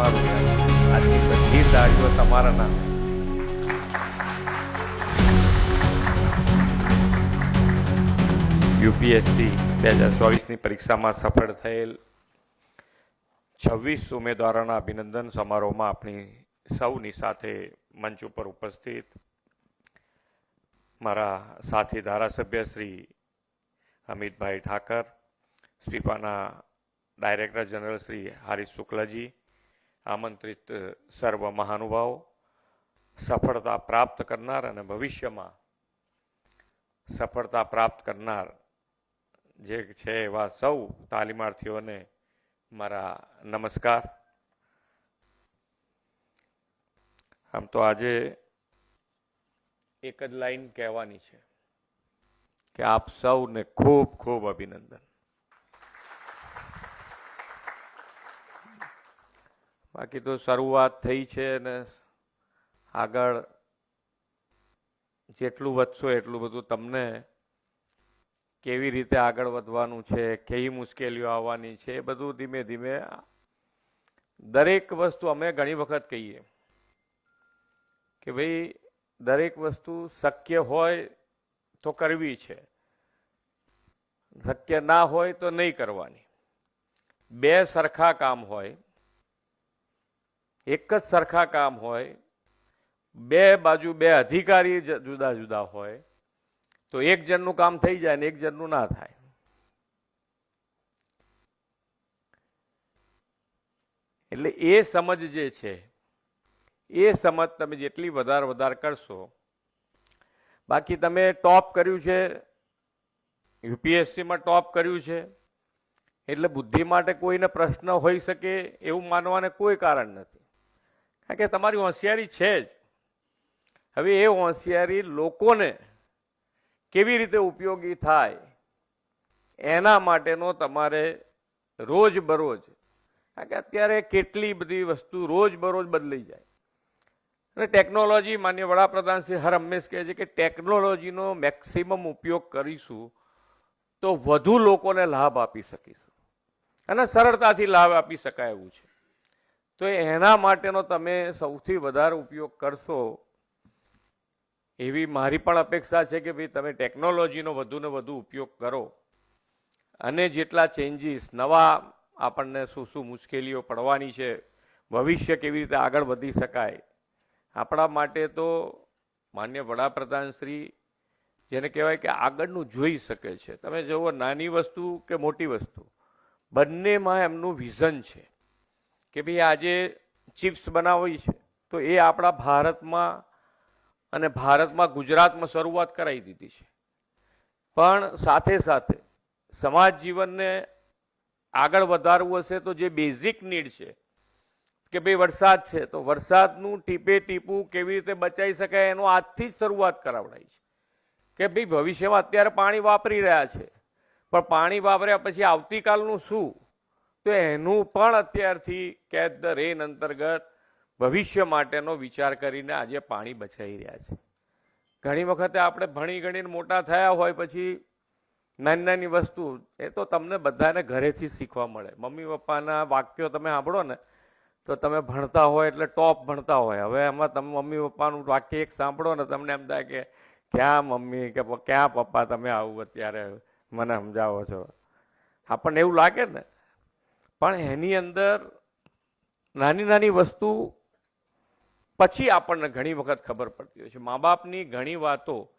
તમારું યાર આજની બધી તાળીઓ તમારા નામ. યુપીએસસી બે હજાર ચોવીસની પરીક્ષામાં સફળ થયેલ છવ્વીસ ઉમેદવારોના અભિનંદન સમારોહમાં આપણી સૌની સાથે મંચ ઉપર ઉપસ્થિત મારા સાથી ધારાસભ્ય શ્રી અમિતભાઈ ઠાકર સ્પીપાના ડાયરેક્ટર જનરલ શ્રી હરીશ શુક્લજી આમંત્રિત સર્વ મહાનુભાવો સફળતા પ્રાપ્ત કરનાર અને ભવિષ્યમાં સફળતા પ્રાપ્ત કરનાર જે છે એવા સૌ તાલીમાર્થીઓને મારા નમસ્કાર. આમ તો આજે એક જ લાઈન કહેવાની છે કે આપ સૌને ખૂબ ખૂબ અભિનંદન. બાકી તો શરૂઆત થઈ છે અને આગળ જેટલું વધશો એટલું બધું તમને કેવી રીતે આગળ વધવાનું છે, કેવી મુશ્કેલીઓ આવવાની છે, એ બધું ધીમે ધીમે દરેક વસ્તુ અમે ઘણી વખત કહીએ કે ભાઈ દરેક વસ્તુ શક્ય હોય તો કરવી છે. શક્ય ના હોય તો નહીં કરવાની. બે સરખા કામ હોય એક જ સરખા કામ હોય, બે બાજુ બે અધિકારી જુદા જુદા હોય, તો એક જણનું કામ થઈ જાય ને એક જણનું ના થાય. એટલે એ સમજ જે છે, એ સમજ તમે જેટલી વધારે વધારે કરશો, બાકી તમે ટોપ કર્યું છે, યુપીએસસીમાં ટોપ કર્યું છે, એટલે બુદ્ધિ માટે કોઈને પ્રશ્ન હોઈ શકે એવું માનવાને કોઈ કારણ નથી. કે તમારી હોશિયારી છે જ. હવે એ હોશિયારી લોકોને કેવી રીતે ઉપયોગી થાય, એના માટેનો તમારે રોજ બરોજ કારણ કે અત્યારે કેટલી બધી વસ્તુ રોજ બરોજ બદલાઈ જાય. અને ટેકનોલોજી, માન્ય વડાપ્રધાન શ્રી હર હંમેશ કહે છે કે ટેકનોલોજીનો મેક્સિમમ ઉપયોગ કરીશું તો વધુ લોકોને લાભ આપી શકીશું. અને સરળતાથી લાભ આપી શકાય એવું છે. તો એના માટેનો તમે સૌથી વધારે ઉપયોગ કરશો, એવી મારી પણ અપેક્ષા છે કે ભાઈ તમે ટેકનોલોજીનો વધુ ને વધુ ઉપયોગ કરો. અને જેટલા ચેન્જીસ નવા આપણને શું શું મુશ્કેલીઓ પડવાની છે, ભવિષ્ય કેવી રીતે આગળ વધી શકાય, આપણા માટે તો માન્ય વડાપ્રધાન શ્રી જેને કહેવાય કે આગળનું જોઈ શકે છે. તમે જુઓ, નાની વસ્તુ કે મોટી વસ્તુ, બંનેમાં એમનું વિઝન છે. કે ભાઈ આજે ચિપ્સ બનાવવી છે, તો એ આપણા ભારતમાં અને ભારતમાં ગુજરાતમાં શરૂઆત કરાવી દીધી છે. પણ સાથે સાથે સમાજ જીવનને આગળ વધારવું હશે તો જે બેઝિક નીડ છે, કે ભાઈ વરસાદ છે, તો વરસાદનું ટીપે ટીપું કેવી રીતે બચાવી શકાય એનો આજથી જ શરૂઆત કરાવડાય છે. કે ભાઈ ભવિષ્યમાં અત્યારે પાણી વાપરી રહ્યા છે, પણ પાણી વાપર્યા પછી આવતીકાલનું શું? તો એનું પણ અત્યારથી કેચ ધ રેન અંતર્ગત ભવિષ્ય માટેનો વિચાર કરીને આજે પાણી બચાવી રહ્યા છે. ઘણી વખતે આપણે ભણી ગણીને મોટા થયા હોય પછી નાની નાની વસ્તુ, એ તો તમને બધાને ઘરેથી શીખવા મળે. મમ્મી પપ્પાના વાક્યો તમે સાંભળો ને, તો તમે ભણતા હોય એટલે ટોપ ભણતા હોય. હવે એમાં તમે મમ્મી પપ્પાનું વાક્ય એક સાંભળો ને, તમને એમ થાય કે, ક્યાં મમ્મી? કે ક્યાં પપ્પા તમે આવું અત્યારે મને સમજાવો છો? આપણને એવું લાગે ને પણ એની અંદર નાની નાની વસ્તુ પછી આપણને ઘણી વખત ખબર પડતી હોય છે. મા બાપની ઘણી વાતો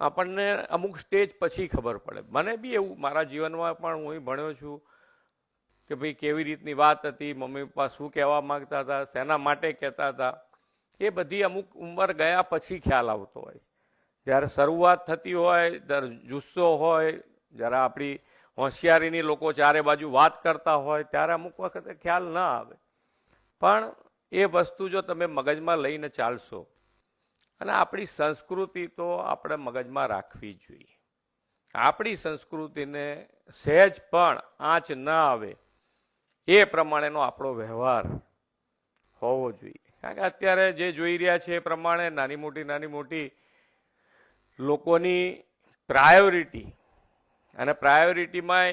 આપણને અમુક સ્ટેજ પછી ખબર પડે. મને બી એવું, મારા જીવનમાં પણ હું ભણ્યો છું કે ભાઈ કેવી રીતની વાત હતી, મમ્મી પપ્પા શું કહેવા માંગતા હતા, શેના માટે કહેતા હતા, એ બધી અમુક ઉંમર ગયા પછી ખ્યાલ આવતો હોય. જ્યારે શરૂઆત થતી હોય ત્યારે જુસ્સો હોય, જ્યારે આપણી હોશિયારીની લોકો ચારે બાજુ વાત કરતા હોય, ત્યારે અમુક વખતે ખ્યાલ ન આવે. પણ એ વસ્તુ જો તમે મગજમાં લઈને ચાલશો, અને આપણી સંસ્કૃતિ તો આપણે મગજમાં રાખવી જોઈએ. આપણી સંસ્કૃતિને સહેજ પણ આંચ ન આવે, એ પ્રમાણેનો આપણો વ્યવહાર હોવો જોઈએ. કારણ કે અત્યારે જે જોઈ રહ્યા છે એ પ્રમાણે નાની મોટી નાની મોટી લોકોની પ્રાયોરિટી અને પ્રાયોરિટીમાં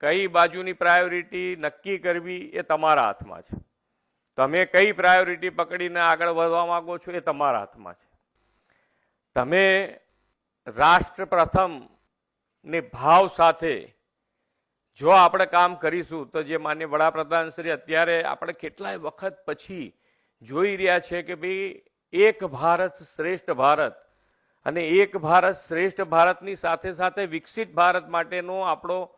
કઈ બાજુની પ્રાયોરિટી નક્કી કરવી એ તમારા હાથમાં છે. તમે કઈ પ્રાયોરિટી પકડીને આગળ વધવા માંગો છો એ તમારા હાથમાં છે. તમે રાષ્ટ્ર પ્રથમને ભાવ સાથે જો આપણે કામ કરીશું તો જે માન્ય વડાપ્રધાન શ્રી અત્યારે આપણે કેટલાય વખત પછી જોઈ રહ્યા છે કે ભાઈ એક ભારત શ્રેષ્ઠ ભારત અને એક ભારત શ્રેષ્ઠ ભારતની સાથે સાથે વિકસિત ભારત માટેનો આપણો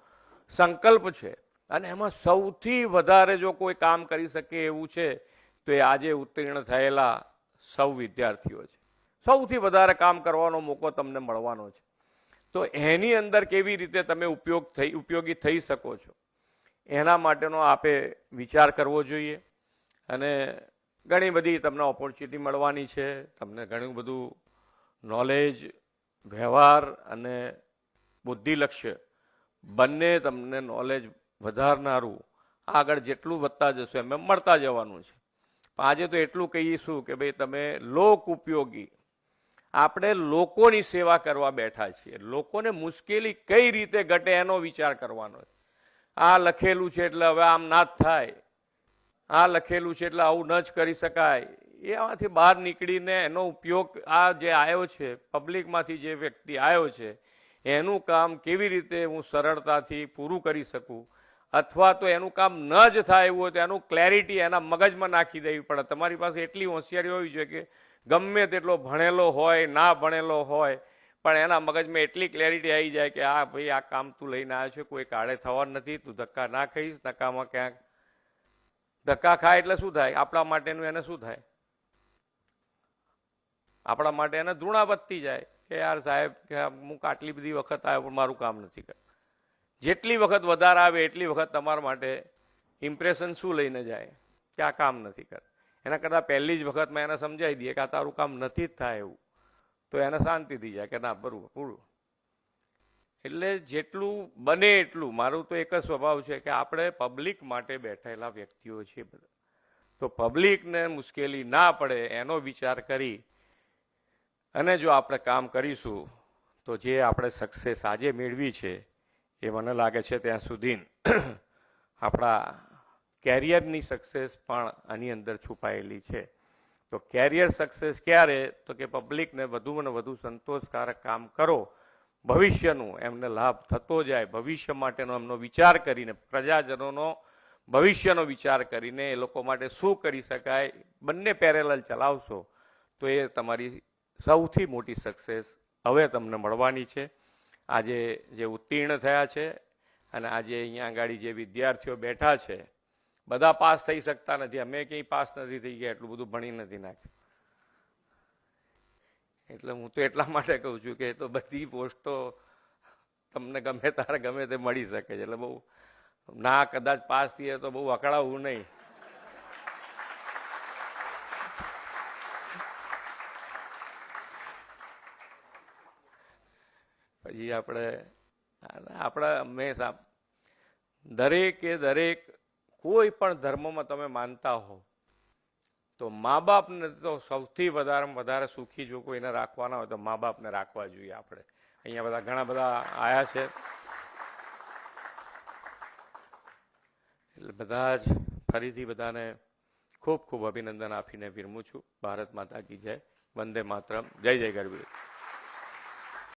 સંકલ્પ છે. અને એમાં સૌથી વધારે જો કોઈ કામ કરી શકે એવું છે, તો એ આજે ઉત્તીર્ણ થયેલા સૌ વિદ્યાર્થીઓ છે. સૌથી વધારે કામ કરવાનો મોકો તમને મળવાનો છે. તો એની અંદર કેવી રીતે તમે ઉપયોગ થઈ, ઉપયોગી થઈ શકો છો? એના માટેનો આપે વિચાર કરવો જોઈએ. અને ઘણી બધી તમને ઓપોર્ચ્યુનિટી મળવાની છે. તમને ઘણું બધું નોલેજ વ્યવહાર અને બુદ્ધિલક્ષ્ય બંને તમને નોલેજ વધારનારું આગળ જેટલું વધતા જશો એમ મળતા જવાનું છે. આજે તો એટલું કહીશું કે ભાઈ તમે લોક ઉપયોગી. આપણે લોકોની સેવા કરવા બેઠા છીએ. લોકોને મુશ્કેલી કઈ રીતે ઘટે એનો વિચાર કરવાનો આ લખેલું છે એટલે હવે આમ ના જ થાય. આ લખેલું છે એટલે આવું ન જ કરી શકાય. એમાંથી બહાર નીકળીને એનો ઉપયોગ આ જે આવ્યો છે પબ્લિકમાંથી જે વ્યક્તિ આવ્યો છે, એનું કામ કેવી રીતે હું સરળતાથી પૂરું કરી શકું? અથવા તો એનું કામ ન જ થાય એવું હોય તો એનું ક્લેરિટી એના મગજમાં નાખી દેવી પડે. તમારી પાસે એટલી હોશિયારી હોવી જોઈએ કે ગમે તેટલો ભણેલો હોય, ના ભણેલો હોય, પણ એના મગજમાં એટલી ક્લેરિટી આવી જાય કે આ ભાઈ, આ કામ તું લઈને આવ્યો છે, કોઈ કાળે થવાનું નથી, તું ધક્કા ના ખાઈશ, ધક્કામાં ક્યાંક ધક્કા ખાય એટલે શું થાય? આપણા માટેનું એને શું થાય? આપણા માટે એને ધૃણા વધતી જાય કે યાર સાહેબ, કે હું આટલી બધી વખત આવ્યો પણ મારું કામ નથી કર. જેટલી વખત વધારે આવે, એટલી વખત તમારા માટે ઇમ્પ્રેશન શું લઈને જાય કે આ કામ નથી કર. એના કરતાં પહેલી જ વખતમાં એને સમજાવી દઈએ કે આ તારું કામ નથી જ થાય એવું. તો એને શાંતિ થઈ જાય કે ના બરું પૂરું. એટલે જેટલું બને એટલું. મારું તો એક જ સ્વભાવ છે કે આપણે પબ્લિક માટે બેઠેલા વ્યક્તિઓ છીએ બધા. તો પબ્લિકને મુશ્કેલી ના પડે એનો વિચાર કરી અને જો આપણે કામ કરીશું, તો જે આપણે સક્સેસ આજે મેળવી છે, એ મને લાગે છે ત્યાં સુધી આપણા કેરિયરની સક્સેસ પણ આની અંદર છુપાયેલી છે. તો કેરિયર સક્સેસ ક્યારે? તો કે પબ્લિકને વધુમાં વધુ સંતોષકારક કામ કરો, ભવિષ્યનું એમને લાભ થતો જાય, ભવિષ્ય માટેનો એમનો વિચાર કરીને, પ્રજાજનોનો ભવિષ્યનો વિચાર કરીને એ લોકો માટે શું કરી શકાય? બંને પેરેલલ ચલાવશો, તો એ તમારી સૌથી મોટી સક્સેસ હવે તમને મળવાની છે. આજે જે ઉત્તીર્ણ થયા છે અને આજે અહીંયા આગળ જે વિદ્યાર્થીઓ બેઠા છે, બધા પાસ થઈ શકતા નથી. અમે ક્યાંય પાસ નથી થઈ ગયા, એટલું બધું ભણી નથી નાખ્યું. એટલે હું તો એટલા માટે કહું છું કે તો બધી પોસ્ટો તમને ગમે, તારે ગમે તે મળી શકે છે. એટલે બહુ ના કદાચ પાસ થઈએ તો બહુ અકળાવવું નહીં. પછી આપણે આપણે હંમેશા દરેકે, દરેક કોઈ પણ ધર્મમાં તમે માનતા હો, તો મા બાપને તો સૌથી વધારે વધારે સુખી જો કોઈને રાખવાના હોય તો મા બાપને રાખવા જોઈએ આપણે. અહીંયા બધા ઘણા બધા આવ્યા છે. એટલે બધા જ ફરીથી બધાને ખૂબ ખૂબ અભિનંદન આપીને વિરમું છું. ભારત માતા કી જય. વંદે માતરમ. જય જય ગરવી